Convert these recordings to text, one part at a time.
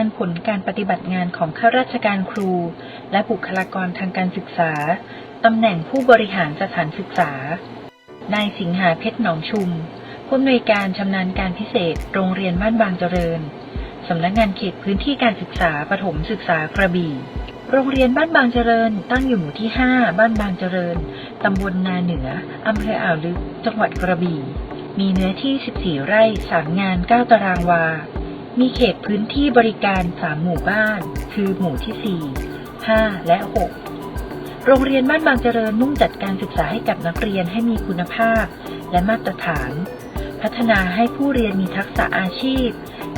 านผลการปฏิบัติงานของข้าราชการครู และบุคลากรทางการศึกษา ตำแหน่งผู้บริหารสถานศึกษา นายสิงหาเพชรหนองชุม ผู้อำนวยการชำนาญการพิเศษ โรงเรียนบ้านบางเจริญ สำนักงานเขตพื้นที่การศึกษาปฐมศึกษากระบี่ โรงเรียนบ้านบางเจริญ ตั้งอยู่หมู่ที่ 5 บ้านบางเจริญ ตำบลนาเหนือ อำเภออ่าวลึก จังหวัดกระบี่ มีเนื้อที่ 14 ไร่ 3 งาน 9 ตารางวา มีเขตพื้นที่บริการ 3 หมู่บ้าน คือหมู่ที่ 4 5 และ 6 โรงเรียนบ้านบางเจริญมุ่งจัดการศึกษาให้กับนักเรียนให้มีคุณภาพ และมาตรฐาน พัฒนาให้ผู้เรียนมีทักษะอาชีพ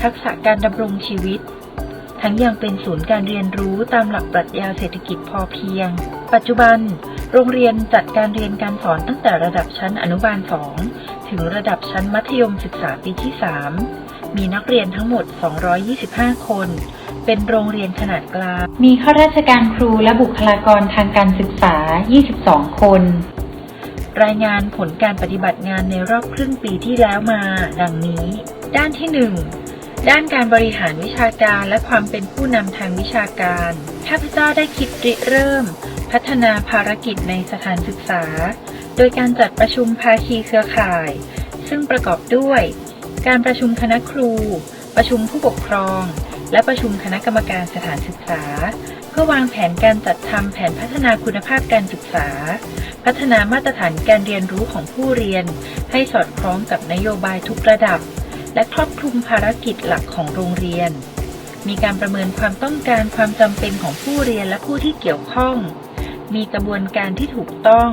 ทักษะการดำรงชีวิต ทั้งยังเป็นศูนย์การเรียนรู้ตามหลักปรัชญาเศรษฐกิจพอเพียง ปัจจุบัน โรงเรียนจัดการเรียนการสอนตั้งแต่ระดับชั้นอนุบาล 2 ถึงระดับชั้นมัธยมศึกษาปีที่ 3 มีนักเรียนทั้งหมด 225 คน เป็นโรงเรียนขนาดกลาง มีข้าราชการครูและบุคลากรทางการศึกษา 22 คน รายงานผลการปฏิบัติงานในรอบครึ่งปีที่แล้วมา ดังนี้ ด้านที่ 1 ด้านการบริหารวิชาการและความเป็นผู้นำทางวิชาการข้าพเจ้าได้คิดริเริ่ม พัฒนาภารกิจในสถานศึกษา โดยการจัดประชุมภาคีเครือข่าย ซึ่งประกอบด้วย การประชุมคณะครู ประชุมผู้ปกครอง และประชุมคณะกรรมการสถานศึกษา เพื่อวางแผนการจัดทำแผนพัฒนาคุณภาพการศึกษา พัฒนามาตรฐานการเรียนรู้ของผู้เรียน ให้สอดคล้องกับนโยบายทุกระดับ และครอบคลุมภารกิจหลักของโรงเรียน มีการประเมินความต้องการความจำเป็นของผู้เรียนและผู้ที่เกี่ยวข้อง มีกระบวนการที่ถูกต้อง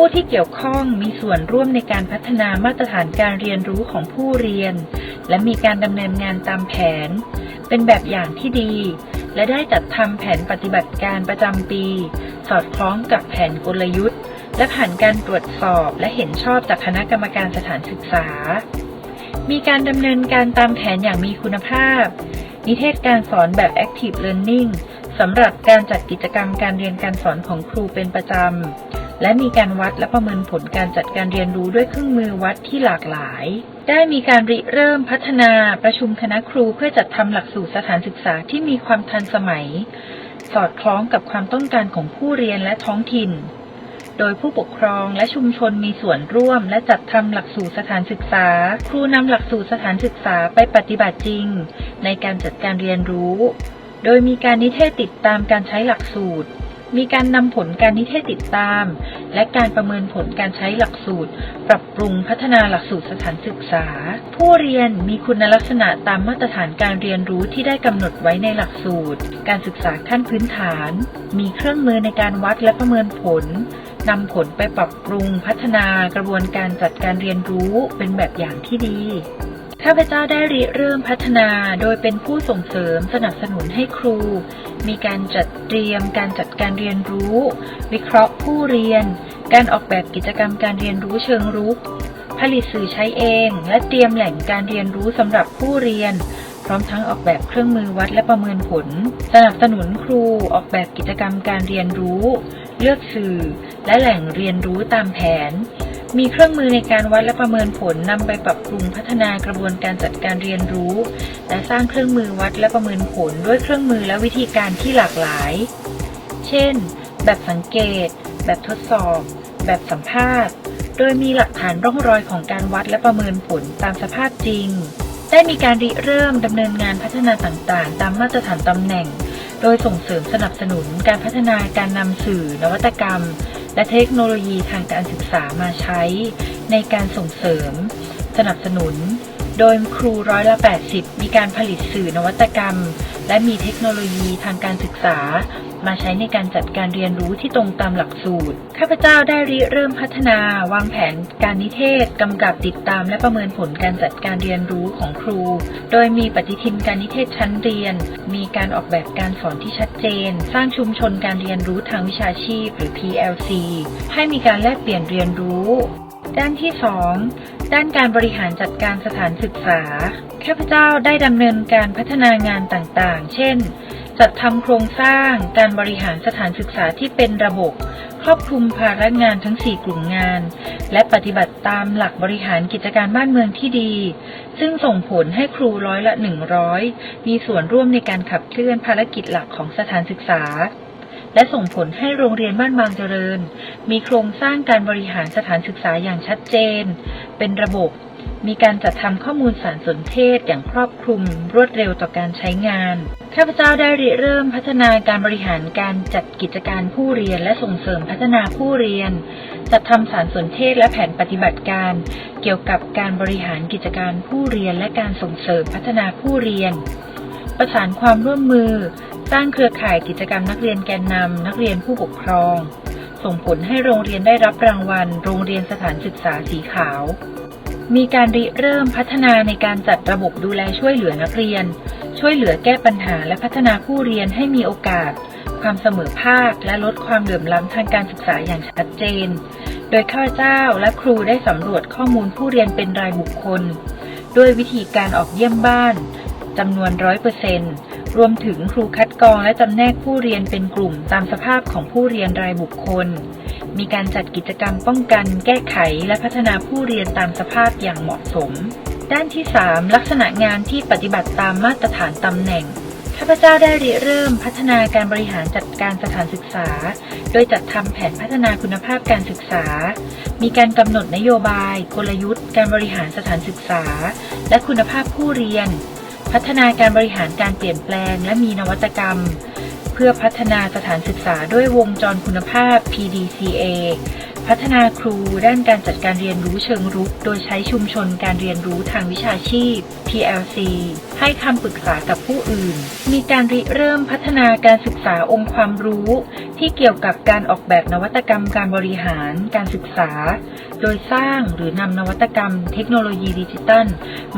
ผู้ที่เกี่ยวข้องมีส่วนร่วมในการพัฒนามาตรฐานการเรียนรู้ของผู้เรียน และมีการดำเนินงานตามแผน เป็นแบบอย่างที่ดี และได้จัดทำแผนปฏิบัติการประจำปี สอดคล้องกับแผนกลยุทธ์ และผ่านการตรวจสอบและเห็นชอบจากคณะกรรมการสถานศึกษา มีการดำเนินการตามแผนอย่างมีคุณภาพ นิเทศการสอนแบบ Active Learning สำหรับการจัดกิจกรรมการเรียนการสอนของครูเป็นประจำ และมีการวัดและประเมินผลการจัดการเรียนรู้ด้วยเครื่องมือวัดที่หลากหลาย ได้มีการริเริ่มพัฒนาประชุมคณะครูเพื่อจัดทำหลักสูตรสถานศึกษาที่มีความทันสมัย สอดคล้องกับความต้องการของผู้เรียนและท้องถิ่น โดยผู้ปกครองและชุมชนมีส่วนร่วม และจัดทำหลักสูตรสถานศึกษา ครูนำหลักสูตรสถานศึกษาไปปฏิบัติจริง ในการจัดการเรียนรู้ โดยมีการนิเทศติดตามการใช้หลักสูตร มีการนำผลการนิเทศติดตาม และการประเมินผลการใช้หลักสูตร ปรับปรุงพัฒนาหลักสูตรสถานศึกษา ผู้เรียนมีคุณลักษณะตามมาตรฐานการเรียนรู้ที่ได้กำหนดไว้ในหลักสูตร การศึกษาขั้นพื้นฐาน มีเครื่องมือในการวัดและประเมินผลนำผลไปปรับปรุงพัฒนากระบวนการจัดการเรียนรู้เป็นแบบอย่างที่ดี ข้าพเจ้าได้ริเริ่มพัฒนาโดยเป็นผู้ส่งเสริมสนับสนุนให้ครู มีการจัดเตรียมการจัดการเรียนรู้ วิเคราะห์ผู้เรียน การออกแบบกิจกรรมการเรียนรู้เชิงรุก ผลิตสื่อใช้เอง และเตรียมแหล่งการเรียนรู้สำหรับผู้เรียน พร้อมทั้งออกแบบเครื่องมือวัดและประเมินผล สนับสนุนครูออกแบบกิจกรรมการเรียนรู้ เลือกสื่อ และแหล่งเรียนรู้ตามแผน มีเครื่องมือในการวัดและประเมินผลนำไปปรับปรุงพัฒนากระบวนการจัดการเรียนรู้ และสร้างเครื่องมือวัดและประเมินผลด้วยเครื่องมือและวิธีการที่หลากหลาย เช่น แบบสังเกต แบบทดสอบ แบบสัมภาษณ์ โดยมีหลักฐานร่องรอยของการวัดและประเมินผลตามสภาพจริง ได้มีการริเริ่มดำเนินงานพัฒนาต่างๆ ตามมาตรฐานตำแหน่ง โดยส่งเสริมสนับสนุนการพัฒนาการนำสื่อนวัตกรรม และเทคโนโลยีทางการศึกษามาใช้ ในการส่งเสริม สนับสนุน โดยครูร้อยละ 80 มีการผลิตสื่อนวัตกรรม และมีเทคโนโลยีทางการศึกษา มาใช้ในการจัดการเรียนรู้ที่ตรงตามหลักสูตร ข้าพเจ้าได้ริเริ่มพัฒนาวางแผนการนิเทศ กำกับติดตามและประเมินผลการจัดการเรียนรู้ของครู โดยมีปฏิทินการนิเทศชั้นเรียน มีการออกแบบการสอนที่ชัดเจน สร้างชุมชนการเรียนรู้ทางวิชาชีพ หรือ PLC ให้มีการแลกเปลี่ยนเรียนรู้ ด้านที่ 2 ด้านการบริหารจัดการสถานศึกษา ข้าพเจ้าได้ดำเนินการพัฒนางานต่างๆ เช่น จัดทำโครงสร้างการบริหารสถานศึกษาที่เป็นระบบ ครอบคลุมภาระงานทั้ง 4 กลุ่มงาน และปฏิบัติตามหลักบริหารกิจการบ้านเมืองที่ดี ซึ่งส่งผลให้ครูร้อยละ 100 มีส่วนร่วมในการขับเคลื่อนภารกิจหลักของสถานศึกษา และส่งผลให้โรงเรียนบ้านบางเจริญ มีโครงสร้างการบริหารสถานศึกษาอย่างชัดเจน เป็นระบบ มีการจัดทำข้อมูลสารสนเทศอย่างครอบคลุมรวดเร็วต่อการใช้งาน ข้าพเจ้าได้ริเริ่มพัฒนาการบริหารการจัดกิจการผู้เรียนและส่งเสริมพัฒนาผู้เรียน จัดทำสารสนเทศและแผนปฏิบัติการ เกี่ยวกับการบริหารกิจการผู้เรียนและการส่งเสริมพัฒนาผู้เรียน ประสานความร่วมมือ สร้างเครือข่ายกิจกรรมนักเรียนแกนนำนักเรียนผู้ปกครอง ส่งผลให้โรงเรียนได้รับรางวัล โรงเรียนสถานศึกษาสีขาว มีการริเริ่มพัฒนาในการจัดระบบดูแลช่วยเหลือนักเรียน ช่วยเหลือแก้ปัญหาและพัฒนาผู้เรียนให้มีโอกาส ความเสมอภาค และลดความเหลื่อมล้ำทางการศึกษาอย่างชัดเจน โดยข้าเจ้าและครูได้สำรวจข้อมูลผู้เรียนเป็นรายบุคคล ด้วยวิธีการออกเยี่ยมบ้านจำนวนร้อยเปอร์เซนต์รวมถึงครูคัดกรองและจำแนกผู้เรียนเป็นกลุ่มตามสภาพของผู้เรียนรายบุคคล มีการจัดกิจกรรมป้องกัน แก้ไข และพัฒนาผู้เรียนตามสภาพอย่างเหมาะสม ด้านที่ 3 ลักษณะงานที่ปฏิบัติตามมาตรฐานตำแหน่งข้าพเจ้าได้ริเริ่มพัฒนาการบริหารจัดการสถานศึกษา โดยจัดทำแผนพัฒนาคุณภาพการศึกษา มีการกำหนดนโยบาย กลยุทธ์ การบริหารสถานศึกษา และคุณภาพผู้เรียน พัฒนาการบริหารการเปลี่ยนแปลง และมีนวัตกรรม พื่อพัฒนาสถานศึกษาด้วยวงจรคุณภาพ PDCA พัฒนาครูด้านการจัดการเรียนรู้เชิงรุก โดยใช้ชุมชนการเรียนรู้ทางวิชาชีพ PLC ให้คำปรึกษากับผู้อื่น มีการริเริ่มพัฒนาการศึกษาองค์ความรู้ ที่เกี่ยวกับการออกแบบนวัตกรรมการบริหารการศึกษา โดยสร้างหรือนำนวัตกรรมเทคโนโลยีดิจิตัล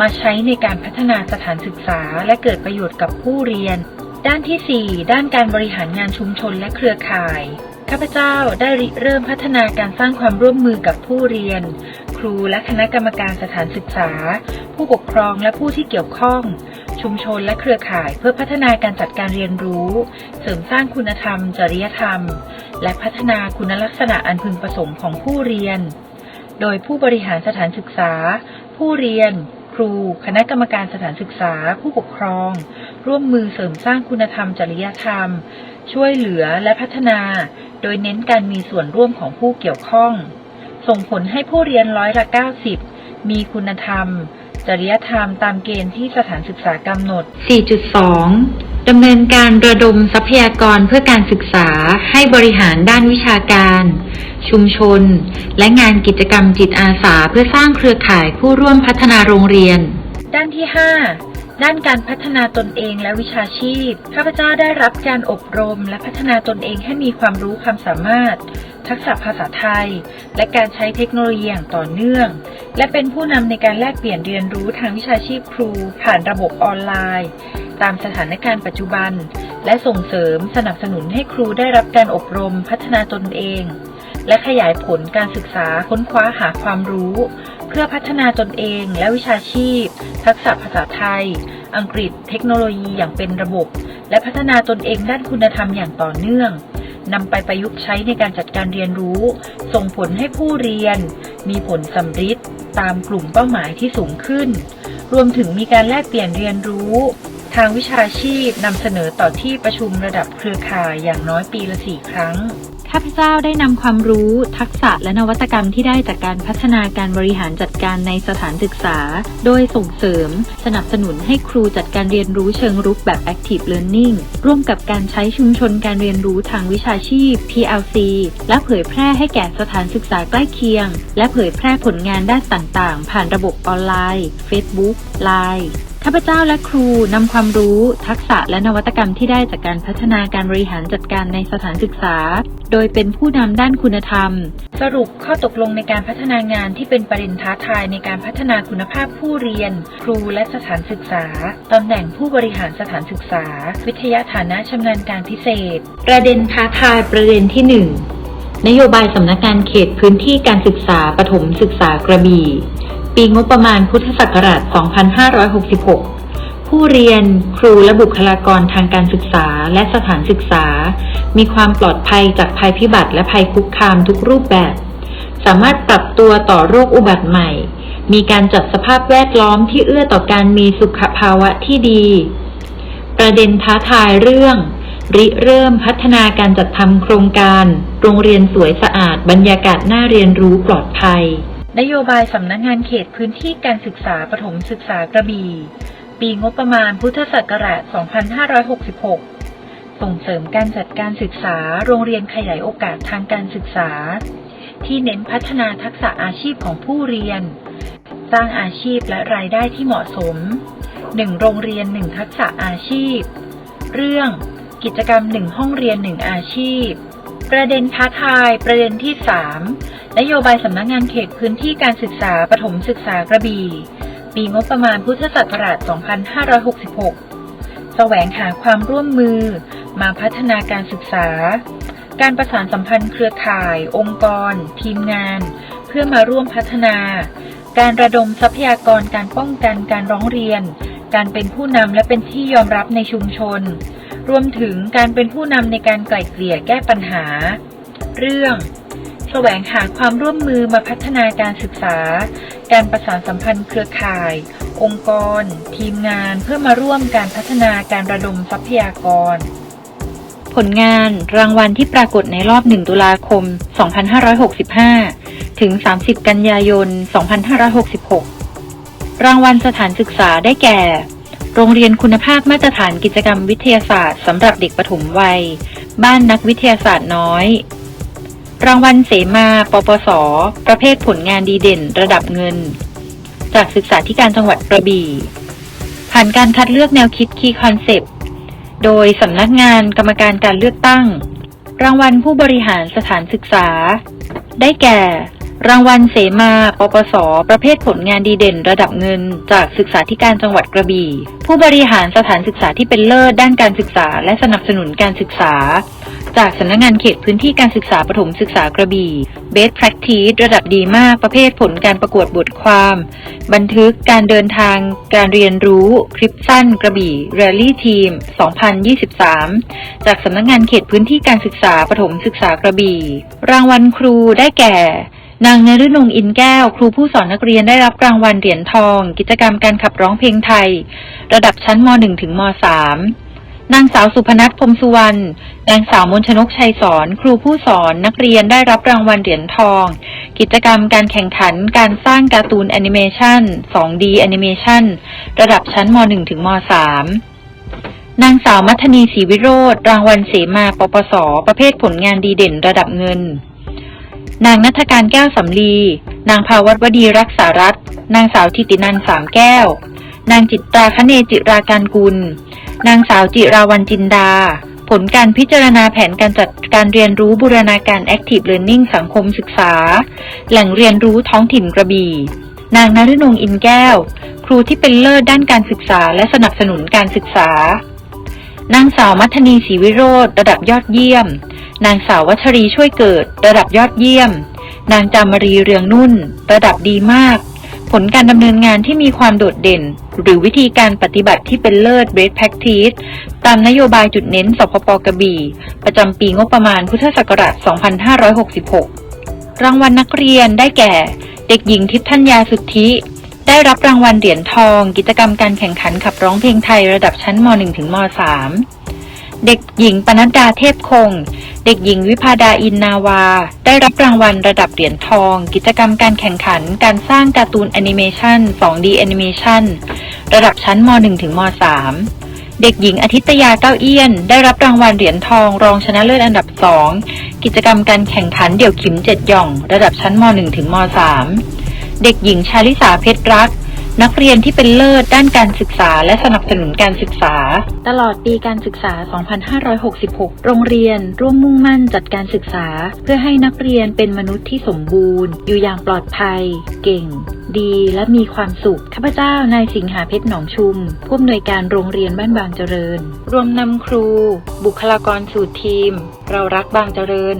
มาใช้ในการพัฒนาสถานศึกษาและเกิดประโยชน์กับผู้เรียน ด้านที่ 4 ด้านการบริหารงานชุมชนและเครือข่าย ข้าพเจ้าได้ริเริ่มพัฒนาการสร้างความร่วมมือกับผู้เรียน ครูและคณะกรรมการสถานศึกษา ผู้ปกครองและผู้ที่เกี่ยวข้อง ชุมชนและเครือข่ายเพื่อพัฒนาการจัดการเรียนรู้ เสริมสร้างคุณธรรม จริยธรรม และพัฒนาคุณลักษณะอันพึงประสงค์ของผู้เรียน โดยผู้บริหารสถานศึกษา ผู้เรียน ครู คณะกรรมการสถานศึกษา ผู้ปกครอง ร่วมมือเสริมสร้างคุณธรรมจริยธรรม ช่วยเหลือและพัฒนา โดยเน้นการมีส่วนร่วมของผู้เกี่ยวข้อง ส่งผลให้ผู้เรียนร้อยละ 90 มีคุณธรรม จริยธรรมตามเกณฑ์ที่สถานศึกษากำหนด 4.2 ดำเนินการระดมทรัพยากรเพื่อการศึกษาให้บริหารด้านวิชาการ ชุมชน และงานกิจกรรมจิตอาสาเพื่อสร้างเครือข่ายผู้ร่วมพัฒนาโรงเรียน ด้านที่ 5 ด้านการพัฒนาตนเองและวิชาชีพ ข้าพเจ้าได้รับการอบรมและพัฒนาตนเองให้มีความรู้ความสามารถ ทักษะภาษาไทย และการใช้เทคโนโลยีอย่างต่อเนื่อง และเป็นผู้นำในการแลกเปลี่ยนเรียนรู้ทางวิชาชีพครู ผ่านระบบออนไลน์ ตามสถานการณ์ปัจจุบัน และส่งเสริมสนับสนุนให้ครูได้รับการอบรมพัฒนาตนเอง และขยายผลการศึกษาค้นคว้าหาความรู้ เพื่อพัฒนาตนเองและวิชาชีพ ทักษะภาษาไทย อังกฤษ เทคโนโลยีอย่างเป็นระบบ และพัฒนาตนเองด้านคุณธรรมอย่างต่อเนื่องนำไปประยุกต์ใช้ในการจัดการเรียนรู้ ส่งผลให้ผู้เรียน มีผลสำฤทธิ์ตามกลุ่มเป้าหมายที่สูงขึ้น รวมถึงมีการแลกเปลี่ยนเรียนรู้ ทางวิชาชีพนำเสนอต่อที่ประชุมระดับเครือข่ายอย่างน้อยปีละสี่ครั้ง ข้าพเจ้าได้นำความรู้ ทักษะและนวัตกรรมที่ได้จากการพัฒนาการบริหารจัดการในสถานศึกษา โดยส่งเสริม สนับสนุนให้ครูจัดการเรียนรู้เชิงรุกแบบ Active Learning ร่วมกับการใช้ชุมชนการเรียนรู้ทางวิชาชีพ PLC และเผยแพร่ให้แก่สถานศึกษาใกล้เคียง และเผยแพร่ผลงานด้านต่างๆ ผ่านระบบออนไลน์ Facebook Line ข้าพเจ้าและครูนำความรู้ ทักษะและนวัตกรรมที่ได้จากการพัฒนาการบริหารจัดการในสถานศึกษา โดยเป็นผู้นำด้านคุณธรรม สรุปข้อตกลงในการพัฒนางานที่เป็นประเด็นท้าทายในการพัฒนาคุณภาพผู้เรียน ครูและสถานศึกษาตำแหน่งผู้บริหารสถานศึกษา วิทยาฐานะชำนาญการพิเศษ ประเด็นท้าทายประเด็นที่หนึ่งนโยบายสำนักงานเขตพื้นที่การศึกษาปฐมศึกษากระบี่ปีงบประมาณพุทธศักราช 2566 ผู้เรียน ครูและบุคลากรทางการศึกษาและสถานศึกษา มีความปลอดภัยจากภัยพิบัติและภัยคุกคามทุกรูปแบบ สามารถปรับตัวต่อโรคอุบัติใหม่ มีการจัดสภาพแวดล้อมที่เอื้อต่อการมีสุขภาวะที่ดี ประเด็นท้าทายเรื่อง ริเริ่มพัฒนาการจัดทำโครงการ โรงเรียนสวยสะอาด บรรยากาศน่าเรียนรู้ปลอดภัย นโยบายสำนักงานเขตพื้นที่การศึกษาปฐมศึกษากระบี่ ปีงบประมาณพุทธศักราช 2566 ส่งเสริมการจัดการศึกษาโรงเรียนขยายโอกาสทางการศึกษา ที่เน้นพัฒนาทักษะอาชีพของผู้เรียน สร้างอาชีพและรายได้ที่เหมาะสม 1 โรงเรียน 1 ทักษะอาชีพ เรื่อง กิจกรรม 1 ห้องเรียน 1 อาชีพ ประเด็นท้าทาย ประเด็นที่ 3 นโยบายสำนักงานเขตพื้นที่การศึกษาปฐมศึกษากระบี่ ปีงบประมาณพุทธศักราช 2566 แสวงหาความร่วมมือ มาพัฒนาการศึกษา การประสานสัมพันธ์เครือข่าย องค์กร ทีมงาน เพื่อมาร่วมพัฒนา การระดมทรัพยากรการป้องกันการร้องเรียน การเป็นผู้นำและเป็นที่ยอมรับในชุมชน รวมถึงการเป็นผู้นำในการไกล่เกลี่ยแก้ปัญหา เรื่อง แสวงหาความร่วมมือมาพัฒนาการศึกษา การประสานสัมพันธ์เครือข่าย องค์กร ทีมงานเพื่อมาร่วมการพัฒนาการระดมทรัพยากร ผลงานรางวัลที่ปรากฏในรอบ 1 ตุลาคม 2565 ถึง 30 กันยายน 2566 รางวัลสถานศึกษาได้แก่ โรงเรียนคุณภาพมาตรฐานกิจกรรมวิทยาศาสตร์สำหรับเด็กปฐมวัย บ้านนักวิทยาศาสตร์น้อย รางวัลเสมา ปปส ประเภทผลงานดีเด่น ระดับเงิน จากศึกษาธิการจังหวัดกระบี่ ผ่านการคัดเลือกแนวคิดคีย์คอนเซปต์ โดยสำนักงานกรรมการการเลือกตั้ง รางวัลผู้บริหารสถานศึกษา ได้แก่ รางวัลเสมา ปปส ประเภทผลงานดีเด่น ระดับเงิน จากศึกษาธิการจังหวัดกระบี่ ผู้บริหารสถานศึกษาที่เป็นเลิศด้านการศึกษา และสนับสนุนการศึกษา จากสำนักงานเขตพื้นที่การศึกษาปฐมศึกษากระบี่ Best Practice ระดับดีมากประเภทผลการประกวดบทความ บันทึกการเดินทาง การเรียนรู้ คลิปสั้น กระบี่ Rally Team 2023 จากสำนักงานเขตพื้นที่การศึกษาปฐมศึกษากระบี่ รางวัลครูได้แก่นางนฤนงอินแก้ว ครูผู้สอนนักเรียนได้รับรางวัลเหรียญทอง กิจกรรมการขับร้องเพลงไทย ระดับชั้นม .1 ถึงม .3 นางสาวสุพนัทพรมสุวรรณ นางสาวมนชนกชัยสอน ครูผู้สอนนักเรียนได้รับรางวัลเหรียญทอง กิจกรรมการแข่งขันการสร้างการ์ตูนแอนิเมชัน 2D แอนิเมชันระดับชั้นม .1 ถึงม .3 นางสาวมัทนีศรีวิโรธรางวัลเสมาปปส ประเภทผลงานดีเด่นระดับเงิน นางนัทการแก้วสำลี นางภาวัตวดีรักษารัตน์นางสาวทิตินันสามแก้ว นางจิตราคเนจิราการกุล นางสาวจิราวันจินดา ผลการพิจารณาแผนการจัดการเรียนรู้บูรณาการ Active Learning สังคมศึกษา แหล่งเรียนรู้ท้องถิ่นกระบี่ นางนฤนงอินแก้ว ครูที่เป็นเลิศด้านการศึกษา และสนับสนุนการศึกษา นางสาวมัทนีศรีวิโรธระดับยอดเยี่ยม นางสาววัชรีช่วยเกิด ระดับยอดเยี่ยม นางจามรีเรืองนุ่น ระดับดีมาก ผลการดำเนินงานที่มีความโดดเด่น หรือวิธีการปฏิบัติที่เป็นเลิศ Best Practice ตามนโยบายจุดเน้น สพปกระบี่ ประจำปีงบประมาณพุทธศักราช 2566 รางวัลนักเรียนได้แก่ เด็กหญิงทิพย์ธัญญาสุทธิ ได้รับรางวัลเหรียญทอง กิจกรรมการแข่งขันขับร้องเพลงไทยระดับชั้นม .1 ถึงม .3 เด็กหญิงปนัดดาเทพคง เด็กหญิงวิพาดาอินนาวา ได้รับรางวัลระดับเหรียญทอง กิจกรรมการแข่งขัน การสร้างการ์ตูนแอนิเมชัน 2D แอนิเมชันระดับชั้นม .1 ถึงม .3 เด็กหญิงอาทิตยาเก้าเอี้ยน ได้รับรางวัลเหรียญทอง รองชนะเลิศอันดับ 2 กิจกรรมการแข่งขันเดี่ยวขิมเจ็ดหย่อง ระดับชั้นม .1 ถึงม .3 เด็กหญิงชาลิสาเพชรรัก นักเรียนที่เป็นเลิศด้านการศึกษา และสนับสนุนการศึกษา ตลอดปีการศึกษา 2566 โรงเรียนร่วมมุ่งมั่นจัดการศึกษา เพื่อให้นักเรียนเป็นมนุษย์ที่สมบูรณ์ อยู่อย่างปลอดภัย เก่ง ดีและมีความสุข ข้าพเจ้านายสิงหาเพชรหนองชุม ผู้อำนวยการโรงเรียนบ้านบางเจริญ รวมนำครู บุคลากรสู่ทีม เรารักบางเจริญ